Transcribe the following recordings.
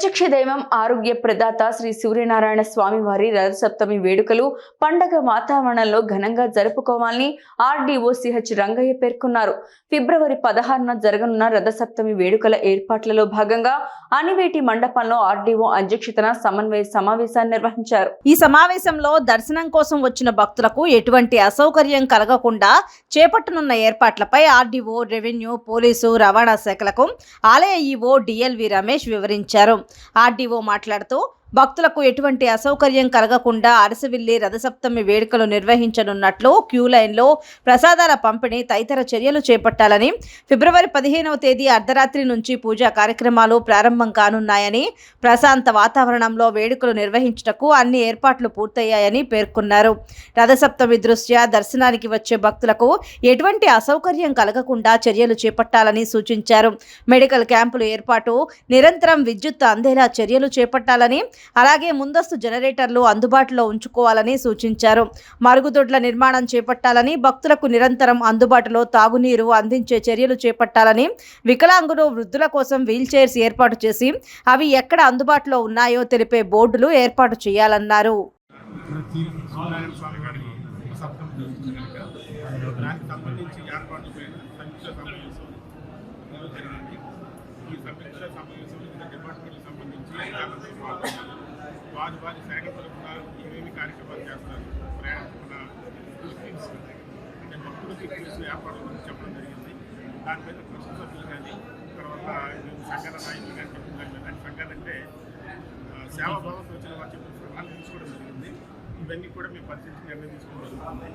ప్రత్యక్ష దైవం ఆరోగ్య ప్రదాత శ్రీ సూర్యనారాయణ స్వామి వారి రథసప్తమి వేడుకలు పండగ వాతావరణంలో ఘనంగా జరుపుకోవాలని ఆర్డీఓ సిహెచ్ రంగయ్య పేర్కొన్నారు. ఫిబ్రవరి పదహారున జరగనున్న రథసప్తమి వేడుకల ఏర్పాట్లలో భాగంగా అనివేటి మండపంలో ఆర్డీఓ అధ్యక్షతన సమన్వయ సమావేశాన్ని నిర్వహించారు. ఈ సమావేశంలో దర్శనం కోసం వచ్చిన భక్తులకు ఎటువంటి అసౌకర్యం కలగకుండా చేపట్టనున్న ఏర్పాట్లపై ఆర్డీఓ రెవెన్యూ పోలీసు రవాణా శాఖలకు ఆలయ ఈఓ డిఎల్వి రమేష్ వివరించారు. ఆర్డీఓ మాట్లాడుతూ భక్తులకు ఎటువంటి అసౌకర్యం కలగకుండా అరసవిల్లి రథసప్తమి వేడుకలు నిర్వహించనున్నట్లు క్యూ లైన్లో ప్రసాదాల పంపిణీ తదితర చర్యలు చేపట్టాలని ఫిబ్రవరి పదిహేనవ తేదీ అర్ధరాత్రి నుంచి పూజా కార్యక్రమాలు ప్రారంభం కానున్నాయని ప్రశాంత వాతావరణంలో వేడుకలు నిర్వహించుటకు అన్ని ఏర్పాట్లు పూర్తయ్యాయని పేర్కొన్నారు. రథసప్తమి దృష్ట్యా దర్శనానికి వచ్చే భక్తులకు ఎటువంటి అసౌకర్యం కలగకుండా చర్యలు చేపట్టాలని సూచించారు. మెడికల్ క్యాంపులు ఏర్పాటు నిరంతరం విద్యుత్ అందేలా చర్యలు చేపట్టాలని అలాగే ముందస్తు జనరేటర్లు అందుబాటులో ఉంచుకోవాలని సూచించారు. మరుగుదొడ్ల నిర్మాణం చేపట్టాలని భక్తులకు నిరంతరం అందుబాటులో తాగునీరు అందించే చర్యలు చేపట్టాలని వికలాంగులు వృద్ధుల కోసం వీల్ చైర్స్ ఏర్పాటు చేసి అవి ఎక్కడ అందుబాటులో ఉన్నాయో తెలిపే బోర్డులు ఏర్పాటు చేయాలన్నారు. దానికి సంబంధించి సమీక్ష సమావేశం ఈ సమీక్ష సమావేశం డిపార్ట్మెంట్ సంబంధించి వారి వారి శాఖ తరఫున ఏమేమి కార్యక్రమాలు చేస్తారు? ప్రయాణ మన అంటే భక్తులకి తెలిసిన ఏర్పాట్ల గురించి చెప్పడం జరిగింది. దానిపైన కృష్ణ సభ్యులు కానీ తర్వాత సంఘాల నాయకులు కానీ చెప్పడం జరిగింది. అంటే సంఘాలు అంటే ఆ, సేవాభావంతో వచ్చిన వారు చెప్పిన సలహాలు తీసుకోవడం జరిగింది. ఇవన్నీ కూడా మేము పరిశీలించి నిర్ణయం తీసుకోవడం జరుగుతుంది.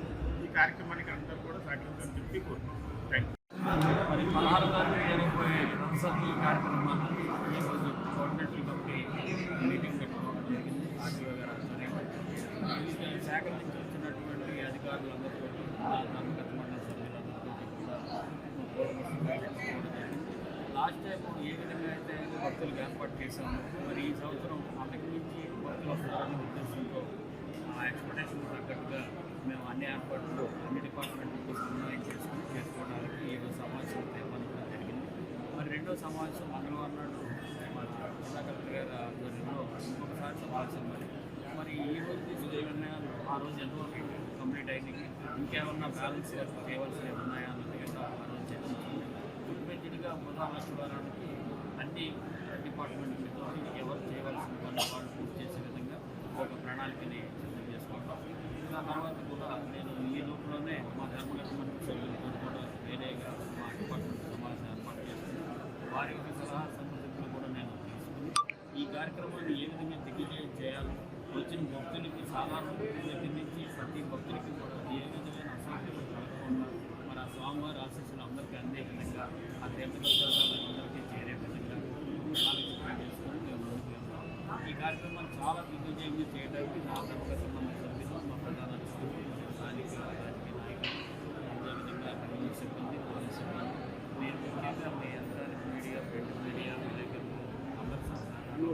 ఈ కార్యక్రమానికి అందరూ కూడా సహకరించాలని చెప్పి కోరుకుంటున్నాం. థ్యాంక్ యూ మరి పదహారు తారీఖు జరిగిపోయే రంగసభ్యుల కార్యక్రమాన్ని ఈరోజు శాఖల నుంచి వచ్చినటువంటి అధికారులందరితో ఆ మండలి సభ్యులందరితో కూడా లాస్ట్ టైం ఏ విధంగా అయితే భక్తులకు ఏర్పాటు చేశాము మరి ఈ సంవత్సరం అంతకు మించి భక్తులు వస్తారనే ఉద్దేశంతో ఆ ఎక్స్పెక్టేషన్ తగ్గట్టుగా మేము అన్ని ఏర్పాట్లు అన్ని డిపార్ట్మెంట్లకు సమన్వయం చేసుకుని చేసుకోవడానికి ఈరోజు సమావేశం తీర్మానించడం జరిగింది. మరి రెండో సమావేశం మంగళవారం నాడు మన జిల్లా కలెక్టర్ గారి ఆధ్వర్యంలో ఇంకొకసారి సమావేశం మరి ఈ రోజు తీసుకునే నిర్ణయాలు ఆ రోజు ఎంతవరకు కంప్లీట్ అయింది ఇంకేమన్నా బ్యాలెన్స్ వర్క్ చేయవలసినవి ఉన్నాయా అన్నది కదా ఆ రోజు చర్చించుకుంది గుర్తుపెట్టిగా బుధవారం లక్ష్మీవారానికి అన్ని డిపార్ట్మెంట్లతో ఎవరు చేయవలసిన పనులు వాళ్ళు పూర్తి చేసే విధంగా ఒక ప్రణాళికని సిద్ధం చేసుకుంటాం. ఆ తర్వాత కూడా నేను ఈ లోపలనే మా ధర్మలక్ష్మణ్ మంత్రి సభ్యులతో కూడా వేరేగా మా డిపార్ట్మెంట్ సమావేశం ఏర్పాటు చేసుకుని వారి యొక్క సలహా సంబంధించిన కూడా నేను తీసుకుని ఈ కార్యక్రమాన్ని ఏ విధంగా దిగ్విజయం చేయాలో కొంచెం భక్తులకి సాధారణ దగ్గర నుంచి ప్రతి భక్తులకి కూడా ఏ విధమైన అసౌకర్యం కలగకుండా మన స్వామివారి ఆశీస్సులు అందరికీ అందే విధంగా ఆ తీర్థప్రసాదాలందరికీ చేరే విధంగా చేసుకొని మేము ముందుకు వెళ్తాం ఈ కార్యక్రమాన్ని చాలా దిగ్విజయంగా చేయడానికి నా తరపుగా సంబంధించిన సభ్యులు మా ప్రధాన స్థానిక రాజకీయ నాయకులు అదేవిధంగా పోలీస్ సిబ్బంది పోలీస్ సిబ్బంది నేను ముఖ్యంగా మీ అందరికీ మీడియా ప్రింట్ మీడియా విలేకరులు అందరి సహకారాలు